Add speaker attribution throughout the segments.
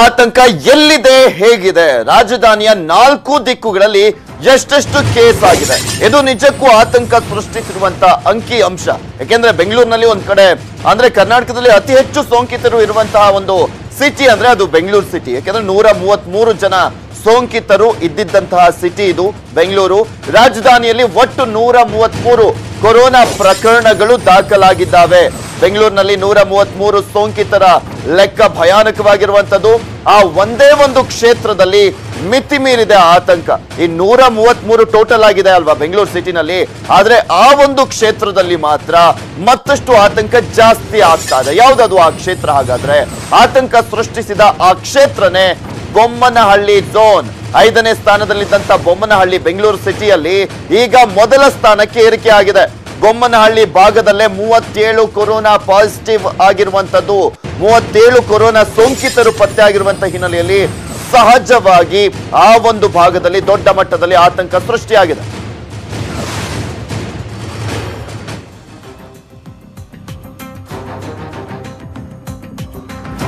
Speaker 1: ಆತಂಕ ಎಲ್ಲಿದೆ, ಹೇಗಿದೆ? ರಾಜಧಾನಿಯ ನಾಲ್ಕು ದಿಕ್ಕುಗಳಲ್ಲಿ ಎಷ್ಟೆಷ್ಟು ಕೇಸ್ ಆಗಿದೆ? ಇದು ನಿಜಕ್ಕೂ ಆತಂಕ ಸೃಷ್ಟಿಸಿರುವಂತ ಅಂಕಿ ಅಂಶ. ಯಾಕೆಂದ್ರೆ ಬೆಂಗಳೂರಿನಲ್ಲಿ ಒಂದ್ ಕಡೆ, ಅಂದ್ರೆ ಕರ್ನಾಟಕದಲ್ಲಿ ಅತಿ ಹೆಚ್ಚು ಸೋಂಕಿತರು ಇರುವಂತಹ ಒಂದು ಸಿಟಿ ಅಂದ್ರೆ ಅದು ಬೆಂಗಳೂರು ಸಿಟಿ ಯಾಕೆಂದ್ರೆ ನೂರ ಮೂವತ್ತ್ ಜನ ಸೋಂಕಿತರು ಇದ್ದಿದ್ದಂತಹ ಸಿಟಿ ಇದು ಬೆಂಗಳೂರು. ರಾಜಧಾನಿಯಲ್ಲಿ ಒಟ್ಟು ನೂರ ಮೂವತ್ಮೂರು ಕೊರೋನಾ ಪ್ರಕರಣಗಳು ದಾಖಲಾಗಿದ್ದಾವೆ. ಬೆಂಗಳೂರಿನಲ್ಲಿ ನೂರ ಮೂವತ್ಮೂರು ಸೋಂಕಿತರ ಲೆಕ್ಕ ಭಯಾನಕವಾಗಿರುವಂತದ್ದು ಆ ಒಂದೇ ಒಂದು ಕ್ಷೇತ್ರದಲ್ಲಿ ಮಿತಿ ಮೀರಿದೆ ಆತಂಕ. ಈ ನೂರ ಮೂವತ್ಮೂರು ಟೋಟಲ್ ಆಗಿದೆ ಅಲ್ವಾ ಬೆಂಗಳೂರು ಸಿಟಿನಲ್ಲಿ. ಆದ್ರೆ ಆ ಒಂದು ಕ್ಷೇತ್ರದಲ್ಲಿ ಮಾತ್ರ ಮತ್ತಷ್ಟು ಆತಂಕ ಜಾಸ್ತಿ ಆಗ್ತಾ ಇದೆ. ಯಾವ್ದದು ಆ ಕ್ಷೇತ್ರ ಹಾಗಾದ್ರೆ? ಆತಂಕ ಸೃಷ್ಟಿಸಿದ ಆ ಕ್ಷೇತ್ರನೇ ಬೊಮ್ಮನಹಳ್ಳಿ ಝೋನ್. ಐದನೇ ಸ್ಥಾನದಲ್ಲಿದ್ದಂತ ಬೊಮ್ಮನಹಳ್ಳಿ ಬೆಂಗಳೂರು ಸಿಟಿಯಲ್ಲಿ ಈಗ ಮೊದಲ ಸ್ಥಾನಕ್ಕೆ ಏರಿಕೆ ಆಗಿದೆ. ಬೊಮ್ಮನಹಳ್ಳಿ ಭಾಗದಲ್ಲೇ ಮೂವತ್ತೇಳು ಕೊರೋನಾ ಪಾಸಿಟಿವ್ ಆಗಿರುವಂತದ್ದು ಮೂವತ್ತೇಳು ಕೊರೋನಾ ಸೋಂಕಿತರು ಪತ್ತೆ ಆಗಿರುವಂತಹ ಹಿನ್ನೆಲೆಯಲ್ಲಿ ಸಹಜವಾಗಿ ಆ ಒಂದು ಭಾಗದಲ್ಲಿ ದೊಡ್ಡ ಮಟ್ಟದಲ್ಲಿ ಆತಂಕ ಸೃಷ್ಟಿಯಾಗಿದೆ.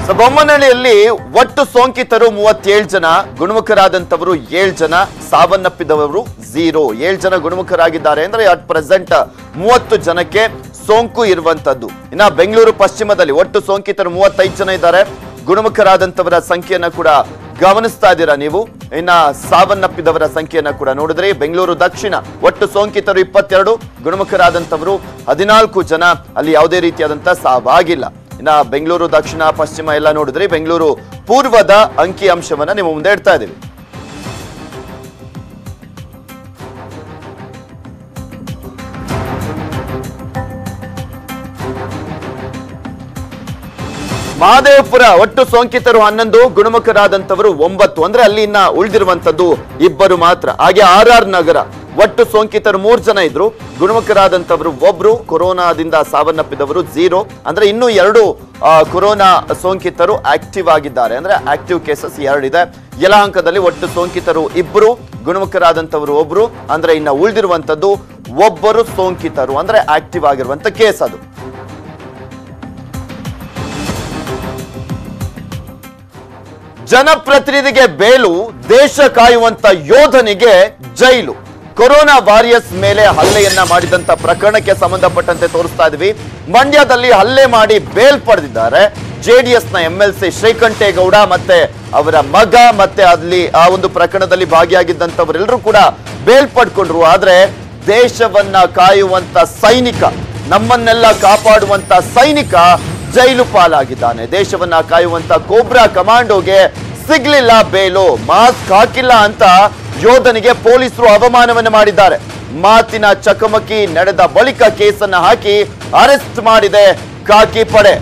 Speaker 1: ಬೊಮ್ಮನಹಳ್ಳಿಯಲ್ಲಿ ಒಟ್ಟು ಸೋಂಕಿತರು ಮೂವತ್ತೇಳು ಜನ ಗುಣಮುಖರಾದಂತವರು ಏಳು ಜನ, ಸಾವನ್ನಪ್ಪಿದವರು ಝೀರೋ ಏಳು ಜನ ಗುಣಮುಖರಾಗಿದ್ದಾರೆ ಅಂದ್ರೆ ಅಟ್ ಪ್ರೆಸೆಂಟ್ ಮೂವತ್ತು ಜನಕ್ಕೆ ಸೋಂಕು ಇರುವಂತದ್ದು ಇನ್ನ ಬೆಂಗಳೂರು ಪಶ್ಚಿಮದಲ್ಲಿ ಒಟ್ಟು ಸೋಂಕಿತರು ಮೂವತ್ತೈದು ಜನ ಇದ್ದಾರೆ ಗುಣಮುಖರಾದಂತವರ ಸಂಖ್ಯೆಯನ್ನು ಕೂಡ ಗಮನಿಸ್ತಾ ಇದ್ದೀರಾ ನೀವು? ಇನ್ನ ಸಾವನ್ನಪ್ಪಿದವರ ಸಂಖ್ಯೆಯನ್ನು ಕೂಡ ನೋಡಿದ್ರೆ, ಬೆಂಗಳೂರು ದಕ್ಷಿಣ ಒಟ್ಟು ಸೋಂಕಿತರು ಇಪ್ಪತ್ತೆರಡು ಗುಣಮುಖರಾದಂತವರು ಹದಿನಾಲ್ಕು ಜನ. ಅಲ್ಲಿ ಯಾವುದೇ ರೀತಿಯಾದಂತ ಸಾವಾಗಿಲ್ಲ. ಇನ್ನ ಬೆಂಗಳೂರು, ದಕ್ಷಿಣ, ಪಶ್ಚಿಮ ಎಲ್ಲ ನೋಡಿದ್ರೆ ಬೆಂಗಳೂರು ಪೂರ್ವದ ಅಂಕಿ ಅಂಶವನ್ನ ನಿಮ್ಮ ಮುಂದೆ ಇಡ್ತಾ ಇದ್ದೀವಿ. ಮಹದೇವಪುರ ಒಟ್ಟು ಸೋಂಕಿತರು ಹನ್ನೊಂದು ಗುಣಮುಖರಾದಂತವರು ಒಂಬತ್ತು. ಅಂದ್ರೆ ಅಲ್ಲಿ ಇನ್ನ ಉಳಿದಿರುವಂತದ್ದು ಇಬ್ಬರು ಮಾತ್ರ. ಹಾಗೆ ಆರ್ ಆರ್ ನಗರ. ಒಟ್ಟು ಸೋಂಕಿತರು ಮೂರು ಜನ ಇದ್ರು. ಗುಣಮುಖರಾದಂಥವರು ಒಬ್ರು, ಕೊರೋನಾದಿಂದ ಸಾವನ್ನಪ್ಪಿದವರು ಝೀರೋ ಅಂದ್ರೆ ಇನ್ನೂ ಎರಡು ಕೊರೋನಾ ಸೋಂಕಿತರು ಆಕ್ಟಿವ್ ಆಗಿದ್ದಾರೆ. ಅಂದ್ರೆ ಆಕ್ಟಿವ್ ಕೇಸಸ್ ಎರಡಿದೆ. ಯಲಹಂಕದಲ್ಲಿ ಒಟ್ಟು ಸೋಂಕಿತರು ಇಬ್ಬರು ಗುಣಮುಖರಾದಂಥವರು ಒಬ್ರು. ಅಂದ್ರೆ ಇನ್ನ ಉಳಿದಿರುವಂತದ್ದು ಒಬ್ಬರು ಸೋಂಕಿತರು. ಅಂದ್ರೆ ಆಕ್ಟಿವ್ ಆಗಿರುವಂತ ಕೇಸ್ ಅದು. ಜನಪ್ರತಿನಿಧಿಗೆ ಬೇಲು, ದೇಶ ಕಾಯುವಂತ ಯೋಧನಿಗೆ ಜೈಲು. ಕೊರೋನಾ ವಾರಿಯರ್ಸ್ ಮೇಲೆ ಹಲ್ಲೆಯನ್ನ ಮಾಡಿದಂತ ಪ್ರಕರಣಕ್ಕೆ ಸಂಬಂಧಪಟ್ಟಂತೆ ತೋರಿಸ್ತಾ ಇದ್ವಿ. ಮಂಡ್ಯದಲ್ಲಿ ಹಲ್ಲೆ ಮಾಡಿ ಬೇಲ್ ಪಡೆದಿದ್ದಾರೆ. ಜೆಡಿಎಸ್ನ ಎಂ ಎಲ್ ಸಿ ಶ್ರೀಕಂಠೇಗೌಡ ಮತ್ತೆ ಅವರ ಮಗ ಮತ್ತೆ ಅಲ್ಲಿ ಆ ಒಂದು ಪ್ರಕರಣದಲ್ಲಿ ಭಾಗಿಯಾಗಿದ್ದಂಥವರೆಲ್ಲರೂ ಕೂಡ ಬೇಲ್ ಪಡ್ಕೊಂಡ್ರು. ಆದ್ರೆ ದೇಶವನ್ನ ಕಾಯುವಂತ ಸೈನಿಕ, ನಮ್ಮನ್ನೆಲ್ಲ ಕಾಪಾಡುವಂತ ಸೈನಿಕ ಜೈಲು ಪಾಲಾಗಿದ್ದಾನೆ. ದೇಶವನ್ನ ಕಾಯುವಂತ ಕೋಬ್ರಾ ಕಮಾಂಡೋಗೆ ಸಿಗ್ಲಿಲ್ಲ ಬೇಲು, ಮಾಸ್ಕ್ ಹಾಕಿಲ್ಲ ಅಂತ ಯೋಧನಿಗೆ ಪೊಲೀಸರು ಅವಮಾನವನ್ನು ಮಾಡಿದ್ದಾರೆ. ಮಾತಿನ ಚಕಮಕಿ ನಡೆದ ಬಳಿಕ ಕೇಸನ್ನು ಹಾಕಿ ಅರೆಸ್ಟ್ ಮಾಡಿದೆ ಕಾಕಿ ಪಡೆ.